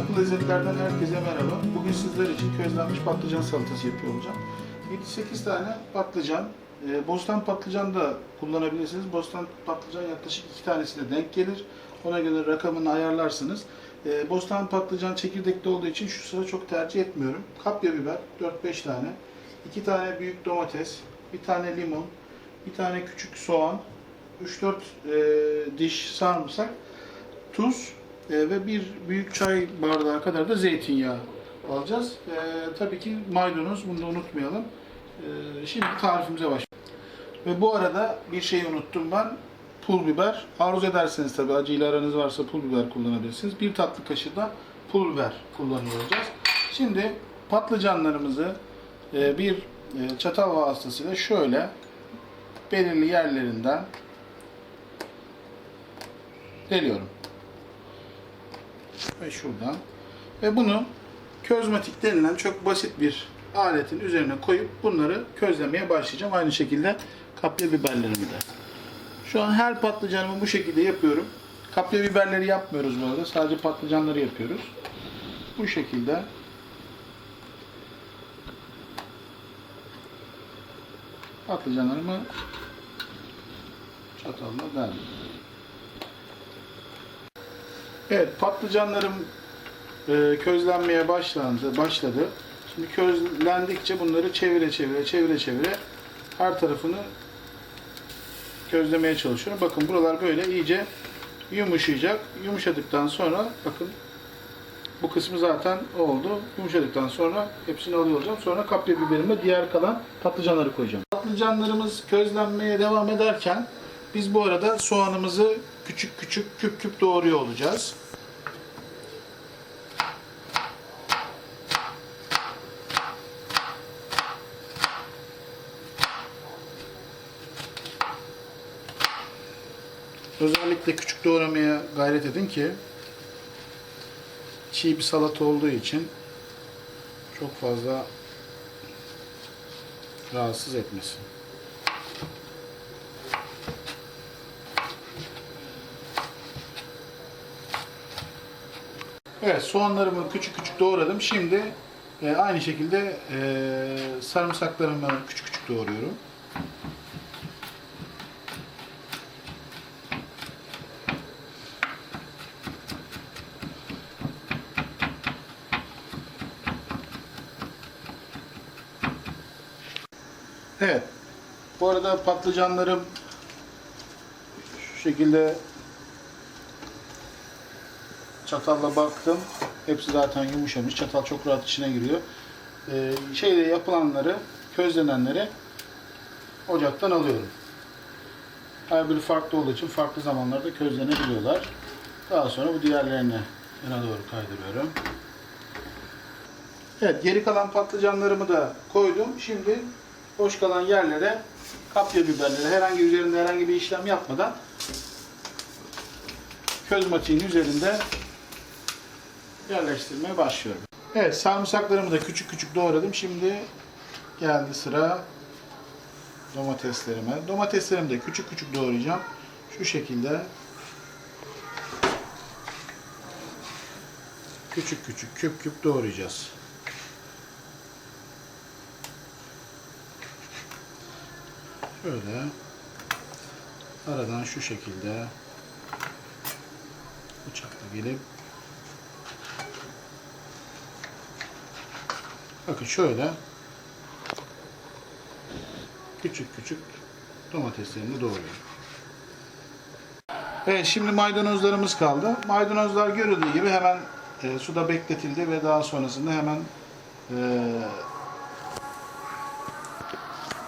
Farklı lezzetlerden herkese merhaba. Bugün sizler için közlenmiş patlıcan salatası yapıyor olacağım. 7-8 tane patlıcan, e, bostan patlıcan da kullanabilirsiniz. Bostan patlıcan yaklaşık 2 tanesine denk gelir. Ona göre rakamını ayarlarsınız. E, bostan patlıcan çekirdekli olduğu için şu sıra çok tercih etmiyorum. Kapya biber 4-5 tane, 2 tane büyük domates, bir tane limon, bir tane küçük soğan, 3-4 e, diş sarımsak, tuz e, ve bir büyük çay bardağı kadar da zeytinyağı alacağız. E, tabii ki maydanoz, bunu da unutmayalım. E, şimdi tarifimize başlayalım. Ve bu arada bir şey unuttum ben. Pul biber. Arzu ederseniz tabii acıyla aranız varsa pul biber kullanabilirsiniz. Bir tatlı kaşığı da pul biber kullanıyor olacağız. Şimdi patlıcanlarımızı e, bir e, çatal vasıtasıyla şöyle belirli yerlerinden deliyorum. Ve şuradan. Ve bunu közmatik denilen çok basit bir aletin üzerine koyup bunları közlemeye başlayacağım. Aynı şekilde kapya biberlerimi de. Şu an her patlıcanımı bu şekilde yapıyorum. Kapya biberleri yapmıyoruz bu arada. Sadece patlıcanları yapıyoruz. Bu şekilde patlıcanlarımı çatalla derdim. Evet, patlıcanlarım e, közlenmeye başlandı, başladı. Şimdi közlendikçe bunları çevire çevire çevire çevire her tarafını közlemeye çalışıyorum. Bakın buralar böyle iyice yumuşayacak. Yumuşadıktan sonra bakın bu kısmı zaten oldu. Yumuşadıktan sonra hepsini alıyor olacağım. Sonra kapya biberime diğer kalan patlıcanları koyacağım. Patlıcanlarımız közlenmeye devam ederken biz bu arada soğanımızı küçük küçük küp küp doğruyor olacağız. Özellikle küçük doğramaya gayret edin ki çiğ bir salata olduğu için çok fazla rahatsız etmesin. Evet soğanlarımı küçük küçük doğradım. Şimdi e, aynı şekilde e, sarımsaklarımı küçük küçük doğruyorum. Evet. Bu arada patlıcanlarım şu şekilde çatalla baktım. Hepsi zaten yumuşamış. Çatal çok rahat içine giriyor. Ee, şeyde yapılanları, közlenenleri ocaktan alıyorum. Her biri farklı olduğu için farklı zamanlarda közlenebiliyorlar. Daha sonra bu diğerlerini yana doğru kaydırıyorum. Evet, geri kalan patlıcanlarımı da koydum. Şimdi boş kalan yerlere kapya biberleri herhangi üzerinde herhangi bir işlem yapmadan köz matiğin üzerinde yerleştirmeye başlıyorum. Evet sarımsaklarımı da küçük küçük doğradım. Şimdi geldi sıra domateslerime. Domateslerimi de küçük küçük doğrayacağım. Şu şekilde küçük küçük küp küp doğrayacağız. Şöyle aradan şu şekilde bıçakla gelip bakın şöyle küçük küçük domateslerimi doğruyorum. Evet şimdi maydanozlarımız kaldı. Maydanozlar görüldüğü gibi hemen e, suda bekletildi ve daha sonrasında hemen e,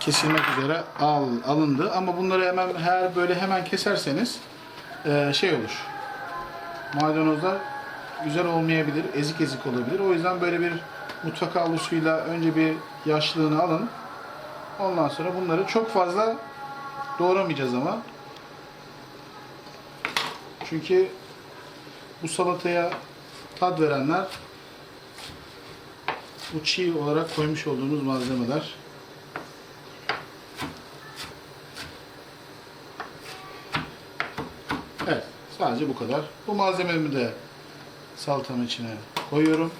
kesilmek üzere al, alındı. Ama bunları hemen her böyle hemen keserseniz e, şey olur. Maydanozlar güzel olmayabilir, ezik ezik olabilir. O yüzden böyle bir mutfak havlusuyla önce bir yaşlığını alın. Ondan sonra bunları çok fazla doğramayacağız ama. Çünkü bu salataya tat verenler bu çiğ olarak koymuş olduğumuz malzemeler. Evet, sadece bu kadar. Bu malzememi de salatanın içine koyuyorum.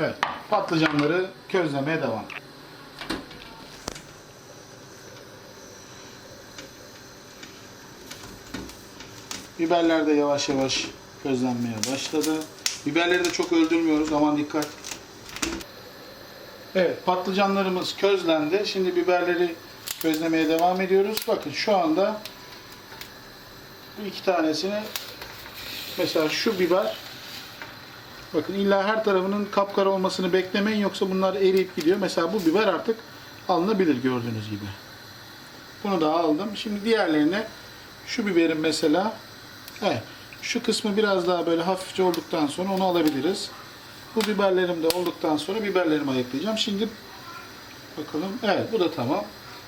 Evet, patlıcanları közlemeye devam. Biberler de yavaş yavaş közlenmeye başladı. Biberleri de çok öldürmüyoruz. Aman dikkat. Evet, patlıcanlarımız közlendi. Şimdi biberleri közlemeye devam ediyoruz. Bakın şu anda bu iki tanesini mesela şu biber bakın illa her tarafının kapkara olmasını beklemeyin yoksa bunlar eriyip gidiyor. Mesela bu biber artık alınabilir gördüğünüz gibi. Bunu da aldım. Şimdi diğerlerine şu biberin mesela evet, şu kısmı biraz daha böyle hafifçe olduktan sonra onu alabiliriz. Bu biberlerim de olduktan sonra biberlerimi ayıklayacağım. Şimdi bakalım. Evet bu da tamam.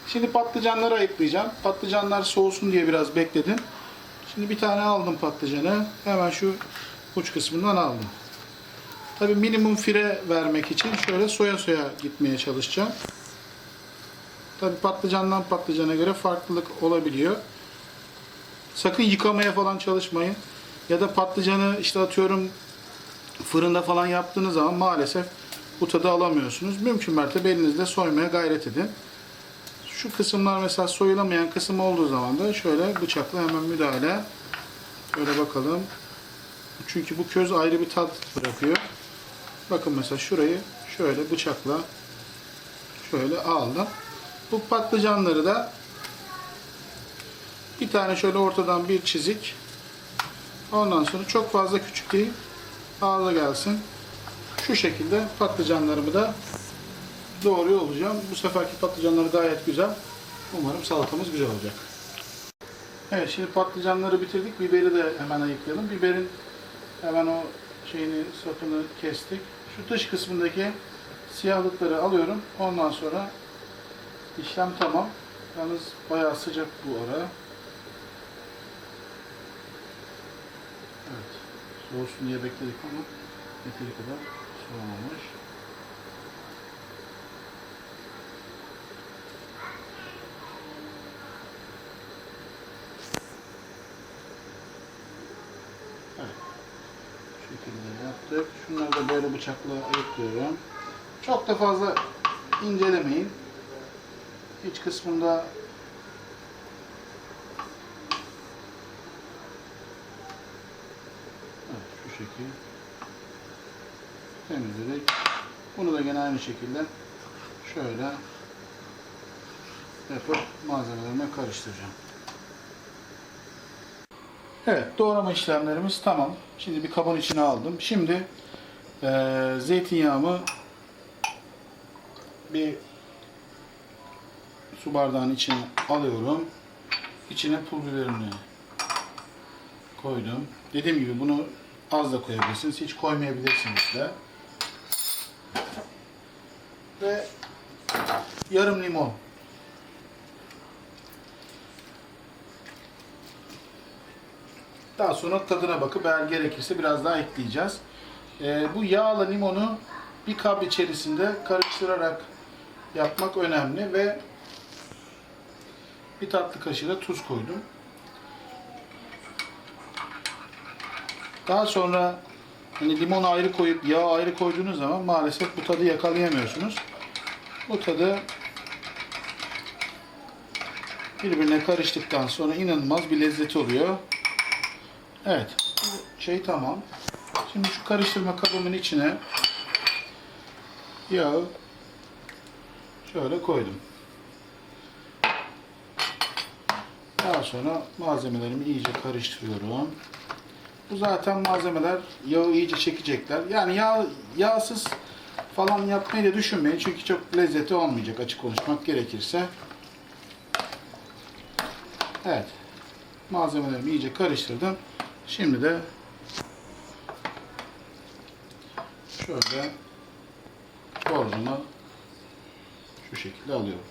Şimdi patlıcanları ayıklayacağım. Patlıcanlar soğusun diye biraz bekledim. Şimdi bir tane aldım patlıcanı. Hemen şu uç kısmından aldım. Tabii minimum fire vermek için şöyle soya soya gitmeye çalışacağım. Tabii patlıcandan patlıcana göre farklılık olabiliyor. Sakın yıkamaya falan çalışmayın. Ya da patlıcanı işte atıyorum fırında falan yaptığınız zaman maalesef bu tadı alamıyorsunuz. Mümkün mertebe elinizde soymaya gayret edin. Şu kısımlar mesela soyulamayan kısım olduğu zaman da şöyle bıçakla hemen müdahale. Şöyle bakalım. Çünkü bu köz ayrı bir tat bırakıyor. Bakın mesela şurayı şöyle bıçakla şöyle aldım. Bu patlıcanları da bir tane şöyle ortadan bir çizik. Ondan sonra çok fazla küçük değil. Ağza gelsin. Şu şekilde patlıcanlarımı da doğruyor olacağım. Bu seferki patlıcanları gayet güzel. Umarım salatamız güzel olacak. Evet şimdi patlıcanları bitirdik. Biberi de hemen ayıklayalım. Biberin hemen o şeyini sapını kestik. Şu dış kısmındaki siyahlıkları alıyorum. Ondan sonra işlem tamam. Yalnız bayağı sıcak bu ara. Evet. Soğusun diye bekledik ama yeteri kadar soğumamış. Evet. Şekilde yaptık. Şunları da böyle bıçakla ayıklıyorum. Çok da fazla incelemeyin. İç kısmında Evet, şu şekil temizledik. Bunu da gene aynı şekilde şöyle yapıp malzemelerime karıştıracağım. Evet, doğrama işlemlerimiz tamam. Şimdi bir kabın içine aldım. Şimdi eee zeytinyağımı bir su bardağının içine alıyorum. İçine pul biberini koydum. Dediğim gibi bunu az da koyabilirsiniz. Hiç koymayabilirsiniz de. Ve yarım limon. Daha sonra tadına bakıp eğer gerekirse biraz daha ekleyeceğiz. Ee, bu yağla limonu bir kap içerisinde karıştırarak yapmak önemli ve bir tatlı kaşığı da tuz koydum. Daha sonra hani limonu ayrı koyup yağı ayrı koyduğunuz zaman maalesef bu tadı yakalayamıyorsunuz. Bu tadı birbirine karıştıktan sonra inanılmaz bir lezzeti oluyor. Evet. Bu şey tamam. Şimdi şu karıştırma kabımın içine yağı şöyle koydum. Daha sonra malzemelerimi iyice karıştırıyorum. Bu zaten malzemeler yağı iyice çekecekler. Yani yağ, yağsız falan yapmayı da düşünmeyin. Çünkü çok lezzeti olmayacak açık konuşmak gerekirse. Evet. Malzemelerimi iyice karıştırdım. Şimdi de şöyle borcama şu şekilde alıyorum.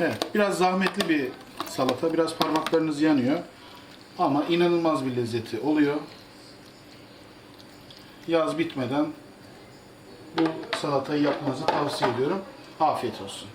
Evet, biraz zahmetli bir salata. Biraz parmaklarınız yanıyor. Ama inanılmaz bir lezzeti oluyor. Yaz bitmeden bu salatayı yapmanızı tavsiye ediyorum. Afiyet olsun.